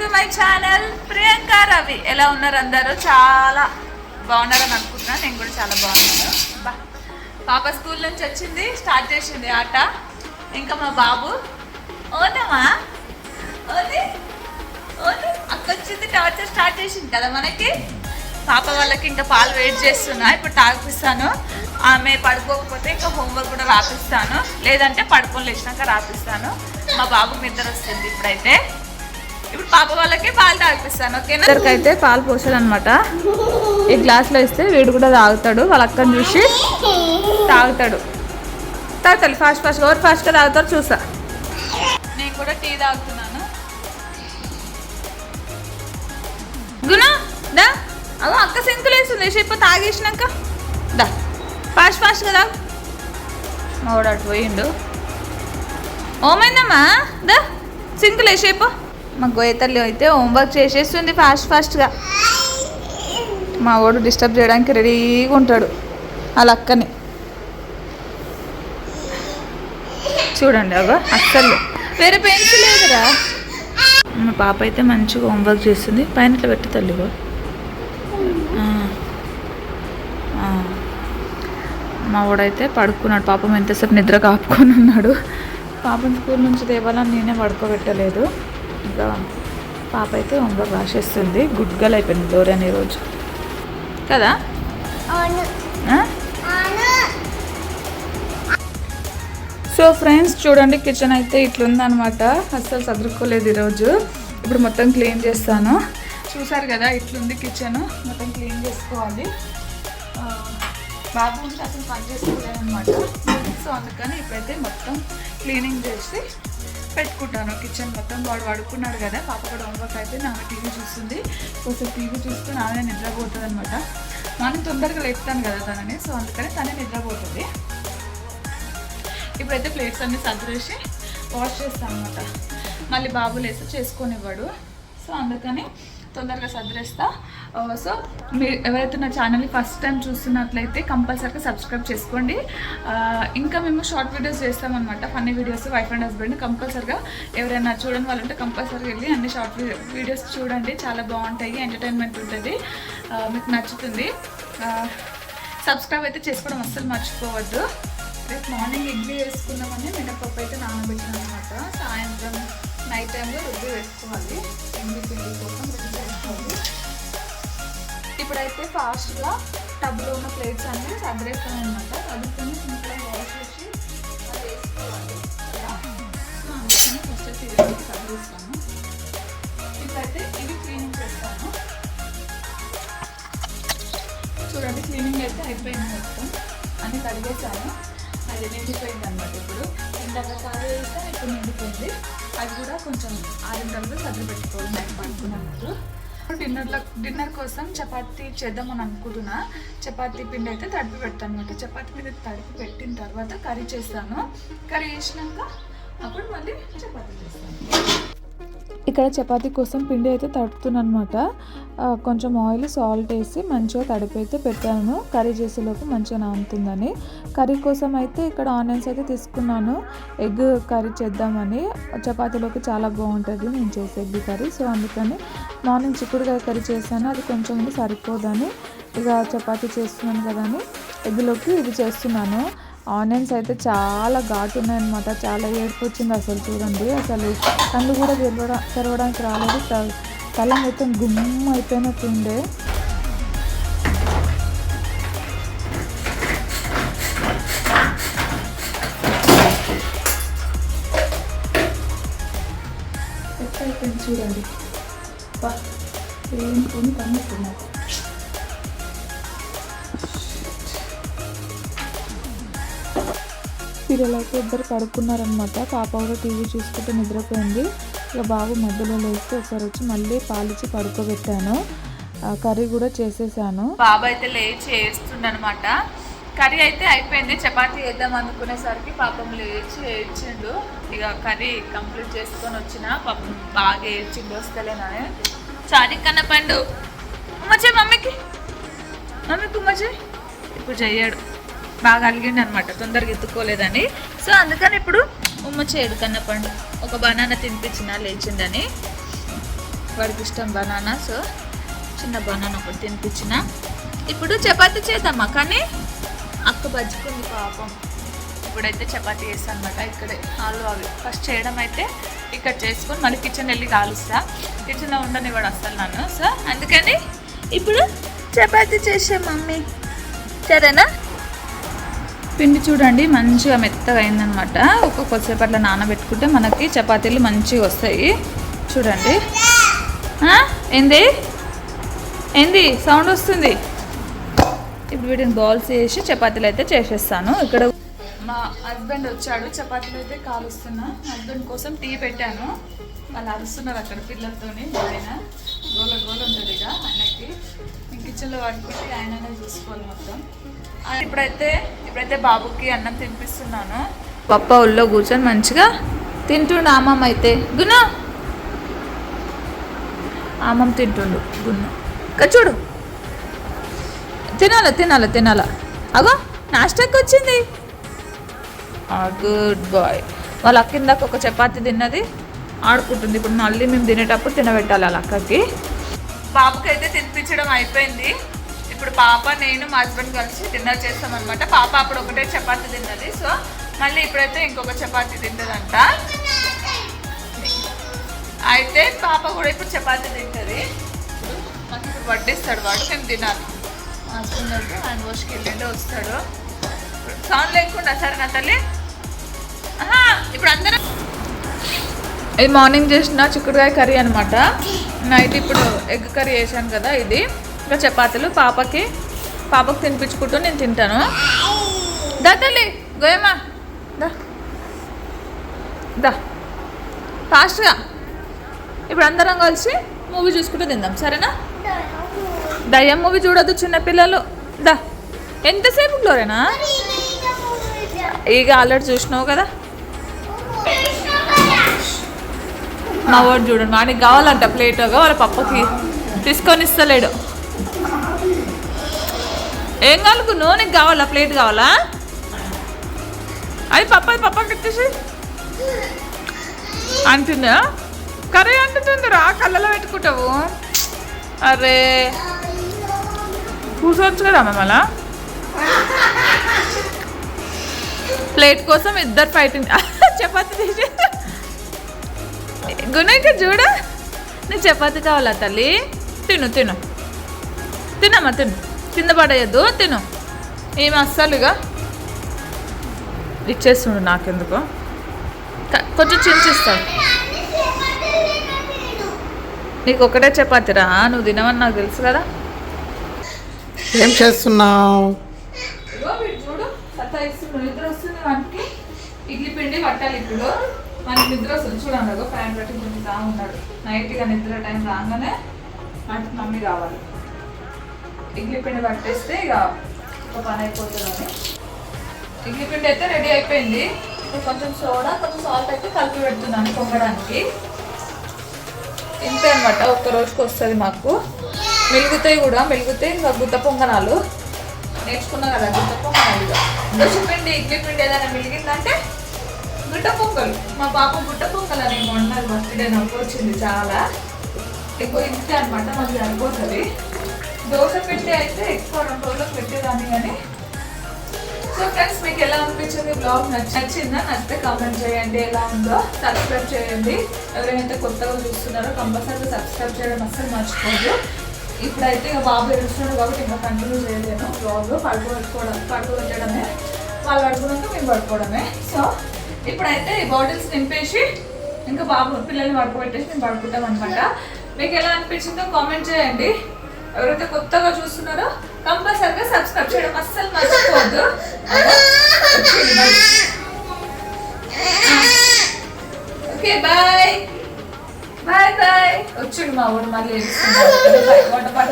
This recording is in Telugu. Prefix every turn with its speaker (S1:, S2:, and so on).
S1: To my channel Priyanka Ravi. ఎలా ఉన్నారు అందరూ? చాలా బాగున్నారని అనుకుంటున్నాను నేను కూడా చాలా బాగున్నాను. పాప స్కూల్ నుంచి వచ్చింది స్టార్ట్ చేసింది ఆట. ఇంకా మా బాబు. ఓనమ్మా ఓనే ఓని అక్క వచ్చింది టార్చర్ స్టార్ట్ చేసింది కదా మనకి? పాప వాళ్ళకి ఇంకా పాలు వెయిట్ చేస్తున్నా. ఇప్పుడు తాగిపిస్తాను. ఆమె పడుకోకపోతే ఇంకా హోంవర్క్ కూడా రాపిస్తాను. లేదంటే పడుకొని లేచినాక రాపిస్తాను. మా బాబు నిద్ర వస్తుంది ఇప్పుడైతే. ఇప్పుడు పాప వాళ్ళకి పాలు తాగిపిస్తాను ఓకేనా? ఇద్దరికైతే పాలు పోసాడు అనమాట ఈ గ్లాస్లో ఇస్తే వీడు కూడా తాగుతాడు వాళ్ళ అక్కని చూసి తాగుతాడు. తాగుతాడు ఫాస్ట్ ఫాస్ట్ ఎవరు ఫాస్ట్గా తాగుతారు చూసా. నేను కూడా టీ తాగుతున్నాను. గుణ దా. అగో అక్క సింకులు వేస్తుంది వేసేపు తాగేసినాక. దా. ఫాస్ట్ ఫాస్ట్ కదా అటు పోయిండు. ఓమైందమ్మా? దా. సింకులు వేసేపు మా గోయతల్లి అయితే హోంవర్క్ చేసేస్తుంది ఫాస్ట్ ఫాస్ట్గా మా వాడు డిస్టర్బ్ చేయడానికి రెడీగా ఉంటాడు. వాళ్ళ అక్కని. చూడండి అగో అస్సలు. వేరే పెన్సిల్ లేదురా. మా పాప అయితే మంచిగా హోంవర్క్ చేస్తుంది. పైన ఇట్లా పెట్టి తల్లి మా వాడైతే పడుకున్నాడు. పాపం ఎంతసేపు నిద్ర కాపుకొని ఉన్నాడు. పాపం స్కూల్ నుంచి దేవాలని నేనే పడుకోబెట్టలేదు. ఇంకా పాప అయితే హోంవర్క్ రాసేస్తుంది. గుడ్ గర్ల్ అయిపోయింది డోర్ ఈ రోజు. కదా? సో ఫ్రెండ్స్ చూడండి కిచెన్ అయితే ఇట్లుందనమాట అస్సలు సదురుకోలేదు ఈరోజు. ఇప్పుడు మొత్తం క్లీన్ చేస్తాను. చూసారు కదా ఇట్లుంది కిచెన్ మొత్తం క్లీన్ చేసుకోవాలి. ఉంటే అసలు పని చేసుకోలేదు అనమాట సో అందుకని ఇప్పుడైతే మొత్తం క్లీనింగ్ చేసి పెట్టుకుంటాను. కిచెన్ మొత్తం వాడు పడుకున్నాడు కదా పాప కూడా హోంవర్క్ అయితే నాన్న టీవీ చూస్తుంది. కొంచెం టీవీ చూస్తే నాన్న నిద్రపోతుంది అనమాట మనం తొందరగా లేపుతాను కదా తనని సో అందుకని తనే నిద్రపోతుంది. ఇప్పుడైతే ప్లేట్స్ అన్నీ సర్దేసి వాష్ చేస్తాను అనమాట మళ్ళీ బాబు లేసి చేసుకొనివ్వడు. సో అందుకని తొందరగా సర్దేస్తా Uh, సో మీరు ఎవరైతే నా ఛానల్ని ఫస్ట్ టైం చూస్తున్నట్లయితే కంపల్సరీగా సబ్స్క్రైబ్ చేసుకోండి. Uh, ఇంకా మేము షార్ట్ వీడియోస్ చేస్తామన్నమాట funny videos wife and husband కంపల్సరీగా ఎవరైనా చూడని వాళ్ళు ఉంటే కంపల్సరీగా వెళ్ళి అన్ని షార్ట్ వీడియోస్ చూడండి. చాలా బాగుంటాయి ఎంటర్టైన్మెంట్ ఉంటుంది. Uh, మీకు నచ్చుతుంది. సబ్స్క్రైబ్ అయితే చేసుకోవడం అస్సలు మర్చిపోవద్దు. రేపు మార్నింగ్ ఇడ్లీ వేసుకుందామని మినపప్పు అయితే నానబెట్టిన అనమాట సాయంత్రం నైట్ టైంలో రుబ్బి వేసుకోవాలి. పిండి పిండి కోసం వేసుకోవాలి ఇప్పుడైతే ఫాస్ట్గా టబ్లో ఉన్న ప్లేట్స్ అన్నీ సర్దేస్తాను అనమాట సర్దుకొని సింపుల్గా వాష్ చేసి వేసుకోవాలి ఫస్ట్ అయితే ఇది సర్దేస్తాను ఇప్పుడైతే ఇవి క్లీనింగ్ చేస్తాను. చూడండి క్లీనింగ్ అయితే అయిపోయింది మొత్తం. అన్ని కడిగేసాను అది నిండిపోయింది అనమాట ఇప్పుడు. ఇందాక కాదు వేస్తే ఇప్పుడు నిండిపోయింది. అది కూడా కొంచెం ఆరిన తర్వాత సర్ది పెట్టుకోవాలి. నాకు పడుకున్నప్పుడు. డిన్నర్లో డిన్నర్ కోసం చపాతీ చేద్దామని అనుకుంటున్నా. చపాతీ పిండి అయితే తడిపి పెడతాను అనమాట. చపాతీ పిండి తడిపి పెట్టిన తర్వాత కర్రీ చేస్తాను. కర్రీ చేసినాక అప్పుడు మళ్ళీ చపాతీ చేస్తాను. ఇక్కడ చపాతీ కోసం పిండి అయితే తడుపుతున్నాను అనమాట కొంచెం ఆయిల్ సాల్ట్ వేసి మంచిగా తడిపి అయితే పెట్టాను. కర్రీ చేసేలోపు మంచిగా నానుతుందని. కర్రీ కోసం అయితే ఇక్కడ ఆనియన్స్ అయితే తీసుకున్నాను. ఎగ్ కర్రీ చేద్దామని. చపాతీలోకి చాలా బాగుంటుంది నేను చేసే ఎగ్ కర్రీ. సో అందుకని మార్నింగ్ చిక్కుడుకాయ కర్రీ చేశాను. అది కొంచెం సరిపోదని. ఇక చపాతీ చేస్తున్నాను కదా అని. ఎగ్లోకి ఇది చేస్తున్నాను. ఆనియన్స్ అయితే చాలా ఘాటు ఉన్నాయన్నమాట చాలా ఏడుపు వచ్చింది అసలు చూడండి. అసలు కళ్ళు కూడా తెరవడా తెరవడానికి రాలేదు. తల మొత్తం గుమ్మ అయిపోయినట్టుండే చూడండి. ఏం కొని కన్నుకున్నాను సీరియల్ అయితే ఇద్దరు పడుకున్నారనమాట పాప కూడా టీవీ చూసుకుంటూ నిద్రపోయింది. ఇక బాబు మధ్యలో లేస్తే ఒకసారి వచ్చి మళ్ళీ పాలిచ్చి పడుకోబెట్టాను. ఆ, కర్రీ కూడా చేసేసాను. బాబు అయితే లేచి వేస్తుండనమాట కర్రీ అయితే అయిపోయింది. చపాతీ వేద్దాం అనుకునేసరికి పాపం లేచి ఏడ్చిండు. ఇక కర్రీ కంప్లీట్ చేసుకొని వచ్చిన పాపం బాగా ఏడ్చిండు. వస్తలేనని. చారి కన్న పండు. ఉమ్మచ్చే మమ్మీకి. మమ్మీ ఉమ్మచ్చే ఇప్పుడు చెయ్యాడు. బాగా అలిగిండి అనమాట తొందరగా ఎత్తుకోలేదని. సో అందుకని ఇప్పుడు ఉమ్మ చేయడు కన్నపండు ఒక బనానా తినిపించిన లేచిందని. వాడికి ఇష్టం బనానా సో చిన్న బనానా ఒకటి తినిపించిన. ఇప్పుడు చపాతీ చేద్దామా? కానీ అక్క బజ్జుకుంది పాపం. ఇప్పుడైతే చపాతీ చేస్తాను అనమాట ఇక్కడే ఆలు అవి. ఫస్ట్ చేయడం అయితే ఇక్కడ చేసుకొని మళ్ళీ కిచెన్ వెళ్ళి కాలుస్తా. కిచెన్లో ఉండనివ్వడు అసలు నన్ను. సో అందుకని ఇప్పుడు చపాతీ చేసే మమ్మీ. సరేనా? పిండి చూడండి మంచిగా మెత్తగా అయిందనమాట. ఒక్కొక్క సేపు అట్లా నానబెట్టుకుంటే మనకి చపాతీలు మంచిగా వస్తాయి. చూడండి. ఏంది? ఏంది? సౌండ్ వస్తుంది. ఇప్పుడు వీటిని బాల్స్ వేసి చపాతీలు అయితే చేసేస్తాను. ఇక్కడ మా హస్బెండ్ వచ్చాడు. చపాతీలు అయితే కాలుస్తున్నా. హస్బెండ్ కోసం టీ పెట్టాను. వాళ్ళు అరుస్తున్నారు అక్కడ పిల్లలతోని ఆయన. గోల గోల ఉంటుంది ఇక ఆయనకి. కిచెన్లో పడుకుంటే ఆయననే చూసుకోవాలి మొత్తం. ఇప్పుడైతే ఇప్పుడైతే బాబుకి అన్నం తినిపిస్తున్నాను. పప్ప ఒళ్ళో కూర్చొని మంచిగా తింటుండు అమ్మమ్మ అయితే గుణ ఆమం తింటుండు గున్న. చూడు. తినాల తినాల తినాల. అగో నాస్టాకి వచ్చింది. Good boy. వాళ్ళ అక్క ఇందాక ఒక చపాతి తిన్నది ఆడుకుంటుంది. ఇప్పుడు మళ్ళీ మేము తినేటప్పుడు తినబెట్టాలి వాళ్ళ అక్కకి. బాబుకి అయితే తినిపించడం అయిపోయింది. ఇప్పుడు పాప నేను మా హస్బెండ్ కలిసి డిన్నర్ చేస్తాం అనమాట పాప అప్పుడు ఒకటే చపాతి తిన్నది. సో మళ్ళీ ఇప్పుడైతే ఇంకొక చపాతి తింటదంట. అయితే పాప కూడా ఇప్పుడు చపాతి తింటుంది. మాకు ఇప్పుడు వడ్డిస్తాడు వాడు మేము తినాలి. మా హస్బెండ్ అయితే హ్యాండ్ వాష్కి వెళ్ళిండే వస్తాడు. సౌండ్ లేకుండా సరే నా తల్లి. ఇప్పుడు అందరం ఇది మార్నింగ్ చేసిన చిక్కుడుకాయ కర్రీ అనమాట నైట్ ఇప్పుడు ఎగ్ కర్రీ చేశాను కదా ఇది. ఇంకా చపాతీలు పాపకి పాపకు తినిపించుకుంటూ నేను తింటాను. దా తల్లి గోయమ్మా దా. దా. ఫాస్ట్గా. ఇప్పుడు అందరం కలిసి మూవీ చూసుకుంటూ తిందాం సరేనా? దయ్యం మూవీ చూడొద్దు చిన్నపిల్లలు దా. ఎంతసేపు గ్లోరేనా ఇక ఆల్రెడీ చూసినావు కదా. మా వాడు చూడండి వాడికి కావాలంట ప్లేట్ వాళ్ళ పప్పకి తీసుకొని ఇస్తలేడు. ఏం కాలకు నీకు కావాలా? ప్లేట్ కావాలా? అది పప్ప పప్పకి ఇచ్చేసి అంటుందా? కర్రీ అంటుంది రా కళ్ళలో పెట్టుకుంటావు. అరే. కూర్చోవచ్చు కదా మమ్మల్ని ప్లేట్ కోసం ఇద్దరు ఫైటింగ్. చపాతి తీసి గుణక చూడ. నీ చపాతి కావాలా తల్లి? తిను తిను. తినమ్మా తిను. కింద పడేయద్దు తిను. ఏమి అస్సలుగా? ఇచ్చేస్తుండు నాకెందుకో. కొంచెం చించిస్తాను నీకు ఒకటే చపాతిరా నువ్వు తినవని నాకు తెలుసు కదా.
S2: ఏం చేస్తున్నావు?
S1: చూడు నిద్ర వస్తుంది వానికి. ఇడ్లీ పిండి పట్టాలి ఇప్పుడు. మనకి నిద్ర వస్తుంది. చూడండి ఫ్యాన్ పెట్టి కొంచెం తా ఉన్నాడు. నైట్ ఇక నిద్ర టైం రాగానే మమ్మీ కావాలి. ఇడ్లీ పిండి పట్టేస్తే ఇక ఒక పని అయిపోతుందని. ఇడ్లీ పిండి అయితే రెడీ అయిపోయింది. ఇప్పుడు కొంచెం సోడా కొంచెం సాల్ట్ అయితే కలిపి పెడుతున్నాను పొంగడానికి. ఇంతే అనమాట ఒక్క రోజుకి వస్తుంది మాకు. మెలుగుతాయి కూడా మెలుగుతాయి ఇంకా గుత్త పొంగనాలు. నేర్చుకున్నా కదా గుట్ట పొంగనాలు ఇక. దోశ పిండి ఇడ్లీ పిండి ఏదైనా మిలిగిందంటే గుట్ట పొంగల్. మా పాప గుట్ట పొంగల్ అని మొన్న బర్త్డే నవ్వు వచ్చింది చాలా. ఎక్కువ ఇంతే అనమాట మాకు సరిపోతుంది దోశ పెట్టి అయితే ఎక్కువ రెండు రోజులకు పెట్టేదాన్ని కానీ. సో ఫ్రెండ్స్ మీకు ఎలా అనిపించింది బ్లాగ్ నచ్చిందా? నచ్చితే కామెంట్ చేయండి. ఎలా ఉందో సబ్స్క్రైబ్ చేయండి. ఎవరైతే కొత్తగా చూస్తున్నారో కంపల్సరీ సబ్స్క్రైబ్ చేయడం అస్సలు మర్చిపోదు ఇప్పుడైతే ఇక బాబు ఏడుస్తున్నాడు కాబట్టి ఇంకా కంటిన్యూ చేయలేను బ్లాగ్ పడుకోబెట్టుకోవడం పడుకోబెట్టడమే వాళ్ళు పడుకున్నాక మేము పడుకోవడమే. సో ఇప్పుడైతే ఈ బాటిల్స్ నింపేసి ఇంకా బాబు పిల్లల్ని పడుకోబెట్టేసి మేము పడుకుంటాం అనమాట మీకు ఎలా అనిపించిందో కామెంట్ చేయండి. ఎవరైతే కొత్తగా చూస్తున్నారో కంపల్సరిగా సబ్స్క్రైబ్ చేయడం అస్సలు మర్చిపోవద్దు. Okay bye. Bye bye. వచ్చిండు మా ఊరు మళ్ళీ ఏడుస్తున్నాడు. వంట పాట